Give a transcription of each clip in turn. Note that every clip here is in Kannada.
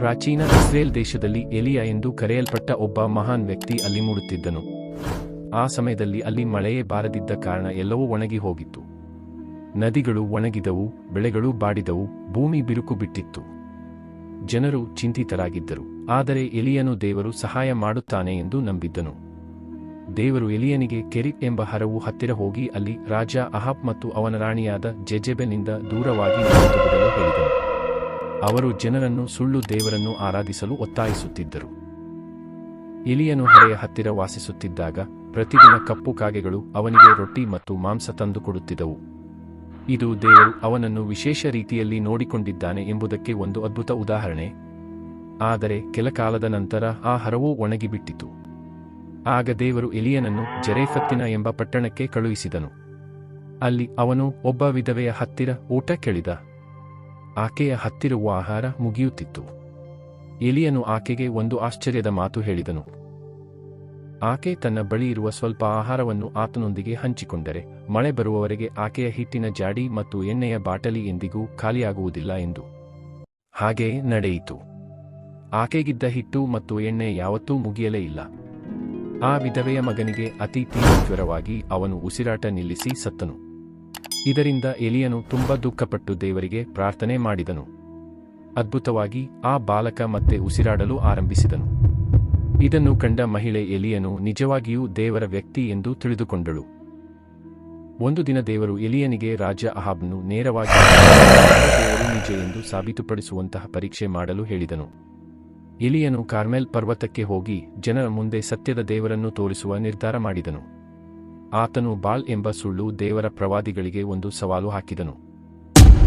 ಪ್ರಾಚೀನ ಇಸ್ರೇಲ್ ದೇಶದಲ್ಲಿ ಎಲಿಯ ಎಂದು ಕರೆಯಲ್ಪಟ್ಟ ಒಬ್ಬ ಮಹಾನ್ ವ್ಯಕ್ತಿ ಅಲ್ಲಿ ಮೂಡುತ್ತಿದ್ದನು. ಆ ಸಮಯದಲ್ಲಿ ಅಲ್ಲಿ ಮಳೆಯೇ ಬಾರದಿದ್ದ ಕಾರಣ ಎಲ್ಲವೂ ಒಣಗಿ ಹೋಗಿತ್ತು. ನದಿಗಳು ಒಣಗಿದವು, ಬೆಳೆಗಳು ಬಾಡಿದವು, ಭೂಮಿ ಬಿರುಕು ಬಿಟ್ಟಿತ್ತು. ಜನರು ಚಿಂತಿತರಾಗಿದ್ದರು, ಆದರೆ ಎಲಿಯನು ದೇವರು ಸಹಾಯ ಮಾಡುತ್ತಾನೆ ಎಂದು ನಂಬಿದ್ದನು. ದೇವರು ಎಲಿಯನಿಗೆ ಕೆರಿ ಎಂಬ ಹರವು ಹತ್ತಿರ ಹೋಗಿ ಅಲ್ಲಿ ರಾಜ ಅಹಾಬ್ ಮತ್ತು ಅವನ ರಾಣಿಯಾದ ಜೆಜೆಬೆನಿಂದ ದೂರವಾಗಿ ಹೇಳಿದನು. ಅವರು ಜನರನ್ನು ಸುಳ್ಳು ದೇವರನ್ನು ಆರಾಧಿಸಲು ಒತ್ತಾಯಿಸುತ್ತಿದ್ದರು. ಇಲಿಯನು ಹರೆಯ ಹತ್ತಿರ ವಾಸಿಸುತ್ತಿದ್ದಾಗ ಪ್ರತಿದಿನ ಕಪ್ಪು ಕಾಗೆಗಳು ಅವನಿಗೆ ರೊಟ್ಟಿ ಮತ್ತು ಮಾಂಸ ತಂದುಕೊಡುತ್ತಿದ್ದವು ಇದು ದೇವರು ಅವನನ್ನು ವಿಶೇಷ ರೀತಿಯಲ್ಲಿ ನೋಡಿಕೊಂಡಿದ್ದಾನೆ ಎಂಬುದಕ್ಕೆ ಒಂದು ಅದ್ಭುತ ಉದಾಹರಣೆ. ಆದರೆ ಕೆಲಕಾಲದ ನಂತರ ಆ ಹರವೂ ಒಣಗಿಬಿಟ್ಟಿತು. ಆಗ ದೇವರು ಎಲಿಯನನ್ನು ಜರೇಫತ್ತಿನ ಎಂಬ ಪಟ್ಟಣಕ್ಕೆ ಕಳುಹಿಸಿದನು. ಅಲ್ಲಿ ಅವನು ಒಬ್ಬ ವಿಧವೆಯ ಹತ್ತಿರ ಊಟ ಕೇಳಿದ. ಆಕೆಯ ಹತ್ತಿರುವ ಆಹಾರ ಮುಗಿಯುತ್ತಿತ್ತು. ಎಲಿಯನು ಆಕೆಗೆ ಒಂದು ಆಶ್ಚರ್ಯದ ಮಾತು ಹೇಳಿದನು. ಆಕೆ ತನ್ನ ಬಳಿ ಇರುವ ಸ್ವಲ್ಪ ಆಹಾರವನ್ನು ಆತನೊಂದಿಗೆ ಹಂಚಿಕೊಂಡರೆ, ಮಳೆ ಬರುವವರೆಗೆ ಆಕೆಯ ಹಿಟ್ಟಿನ ಜಾಡಿ ಮತ್ತು ಎಣ್ಣೆಯ ಬಾಟಲಿ ಎಂದಿಗೂ ಖಾಲಿಯಾಗುವುದಿಲ್ಲ ಎಂದು. ಹಾಗೆಯೇ ನಡೆಯಿತು. ಆಕೆಗಿದ್ದ ಹಿಟ್ಟು ಮತ್ತು ಎಣ್ಣೆ ಯಾವತ್ತೂ ಮುಗಿಯಲೇ ಇಲ್ಲ. ಆ ವಿಧವೆಯ ಮಗನಿಗೆ ಅತಿ ತೀವ್ರ ಜ್ವರವಾಗಿ ಅವನು ಉಸಿರಾಟ ನಿಲ್ಲಿಸಿ ಸತ್ತನು. ಇದರಿಂದ ಎಲಿಯನು ತುಂಬ ದುಃಖಪಟ್ಟು ದೇವರಿಗೆ ಪ್ರಾರ್ಥನೆ ಮಾಡಿದನು. ಅದ್ಭುತವಾಗಿ ಆ ಬಾಲಕ ಮತ್ತೆ ಉಸಿರಾಡಲು ಆರಂಭಿಸಿದನು. ಇದನ್ನು ಕಂಡ ಮಹಿಳೆ ಎಲಿಯನು ನಿಜವಾಗಿಯೂ ದೇವರ ವ್ಯಕ್ತಿ ಎಂದು ತಿಳಿದುಕೊಂಡಳು. ಒಂದು ದಿನ ದೇವರು ಎಲಿಯನಿಗೆ ರಾಜ ಅಹಾಬ್ನು ನೇರವಾಗಿ ದೇವರು ನಿಜ ಎಂದು ಸಾಬೀತುಪಡಿಸುವಂತಹ ಪರೀಕ್ಷೆ ಮಾಡಲು ಹೇಳಿದನು. ಎಲಿಯನು ಕಾರ್ಮೆಲ್ ಪರ್ವತಕ್ಕೆ ಹೋಗಿ ಜನರ ಮುಂದೆ ಸತ್ಯದ ದೇವರನ್ನು ತೋರಿಸುವ ನಿರ್ಧಾರ ಮಾಡಿದನು. ಆತನು ಬಾಲ್ ಎಂಬ ಸುಳ್ಳು ದೇವರ ಪ್ರವಾದಿಗಳಿಗೆ ಒಂದು ಸವಾಲು ಹಾಕಿದನು.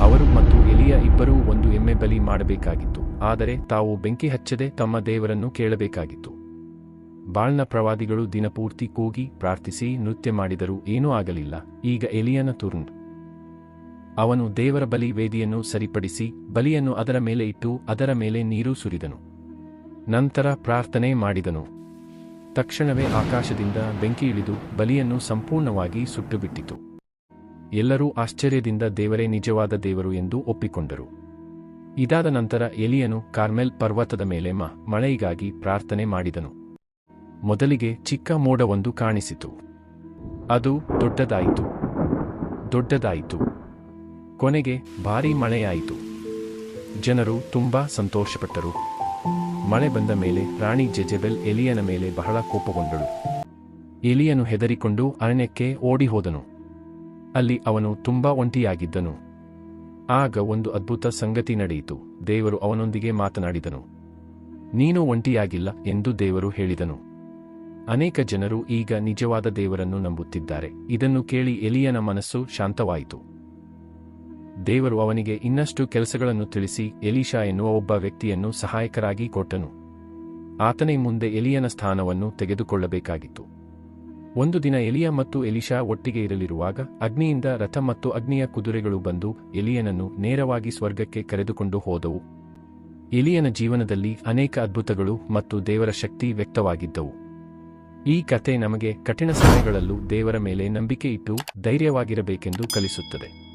ಅವರು ಮತ್ತು ಎಲಿಯ ಇಬ್ಬರೂ ಒಂದು ಎಮ್ಮೆ ಬಲಿ ಮಾಡಬೇಕಾಗಿತ್ತು, ಆದರೆ ತಾವು ಬೆಂಕಿ ಹಚ್ಚದೆ ತಮ್ಮ ದೇವರನ್ನು ಕೇಳಬೇಕಾಗಿತ್ತು. ಬಾಳ್ನ ಪ್ರವಾದಿಗಳು ದಿನಪೂರ್ತಿ ಕೂಗಿ ಪ್ರಾರ್ಥಿಸಿ ನೃತ್ಯ ಮಾಡಿದರೂ ಏನೂ ಆಗಲಿಲ್ಲ, ಈಗ ಎಲಿಯನ ತುರ್ನ್ ಅವನು ದೇವರ ಬಲಿ ವೇದಿಯನ್ನು ಸರಿಪಡಿಸಿ ಬಲಿಯನ್ನು ಅದರ ಮೇಲೆ ಇಟ್ಟು ಅದರ ಮೇಲೆ ನೀರು ಸುರಿದನು. ನಂತರ ಪ್ರಾರ್ಥನೆ ಮಾಡಿದನು. ತಕ್ಷಣವೇ ಆಕಾಶದಿಂದ ಬೆಂಕಿ ಇಳಿದು ಬಲಿಯನ್ನು ಸಂಪೂರ್ಣವಾಗಿ ಸುಟ್ಟುಬಿಟ್ಟಿತು. ಎಲ್ಲರೂ ಆಶ್ಚರ್ಯದಿಂದ ದೇವರೇ ನಿಜವಾದ ದೇವರು ಎಂದು ಒಪ್ಪಿಕೊಂಡರು. ಇದಾದ ನಂತರ ಎಲಿಯನು ಕಾರ್ಮೆಲ್ ಪರ್ವತದ ಮೇಲೆ ಮ, ಮಳೆಗಾಗಿ ಪ್ರಾರ್ಥನೆ ಮಾಡಿದನು. ಮೊದಲಿಗೆ ಚಿಕ್ಕ ಮೋಡವೊಂದು ಕಾಣಿಸಿತು. ಅದು ದೊಡ್ಡದಾಯಿತು. ದೊಡ್ಡದಾಯಿತು. ಕೊನೆಗೆ ಭಾರೀ ಮಳೆಯಾಯಿತು. ಜನರು ತುಂಬಾ ಸಂತೋಷಪಟ್ಟರು. ಮಳೆ ಬಂದ ಮೇಲೆ ರಾಣಿ ಜೆಜೆಬೆಲ್ ಎಲಿಯನ ಮೇಲೆ ಬಹಳ ಕೋಪಗೊಂಡಳು. ಎಲಿಯನು ಹೆದರಿಕೊಂಡು ಅರಣ್ಯಕ್ಕೆ ಓಡಿಹೋದನು. ಅಲ್ಲಿ ಅವನು ತುಂಬಾ ಒಂಟಿಯಾಗಿದ್ದನು. ಆಗ ಒಂದು ಅದ್ಭುತ ಸಂಗತಿ ನಡೆಯಿತು. ದೇವರು ಅವನೊಂದಿಗೆ ಮಾತನಾಡಿದನು. ನೀನು ಒಂಟಿಯಾಗಿಲ್ಲ ಎಂದು ದೇವರು ಹೇಳಿದನು. ಅನೇಕ ಜನರು ಈಗ ನಿಜವಾದ ದೇವರನ್ನು ನಂಬುತ್ತಿದ್ದಾರೆ. ಇದನ್ನು ಕೇಳಿ ಎಲಿಯನ ಮನಸ್ಸು ಶಾಂತವಾಯಿತು. ದೇವರು ಅವನಿಗೆ ಇನ್ನಷ್ಟು ಕೆಲಸಗಳನ್ನು ತಿಳಿಸಿ ಎಲೀಶಾ ಎನ್ನುವ ಒಬ್ಬ ವ್ಯಕ್ತಿಯನ್ನು ಸಹಾಯಕರಾಗಿ ಕೊಟ್ಟನು. ಆತನೇ ಮುಂದೆ ಎಲಿಯನ ಸ್ಥಾನವನ್ನು ತೆಗೆದುಕೊಳ್ಳಬೇಕಾಗಿತ್ತು. ಒಂದು ದಿನ ಎಲಿಯ ಮತ್ತು ಎಲಿಶಾ ಒಟ್ಟಿಗೆ ಇರಲಿರುವಾಗ ಅಗ್ನಿಯಿಂದ ರಥ ಮತ್ತು ಅಗ್ನಿಯ ಕುದುರೆಗಳು ಬಂದು ಎಲಿಯನನ್ನು ನೇರವಾಗಿ ಸ್ವರ್ಗಕ್ಕೆ ಕರೆದುಕೊಂಡು ಹೋದವು. ಎಲಿಯನ ಜೀವನದಲ್ಲಿ ಅನೇಕ ಅದ್ಭುತಗಳು ಮತ್ತು ದೇವರ ಶಕ್ತಿ ವ್ಯಕ್ತವಾಗಿದ್ದವು. ಈ ಕತೆ ನಮಗೆ ಕಠಿಣ ಸಮಯಗಳಲ್ಲೂ ದೇವರ ಮೇಲೆ ನಂಬಿಕೆ ಇಟ್ಟು ಧೈರ್ಯವಾಗಿರಬೇಕೆಂದು ಕಲಿಸುತ್ತದೆ.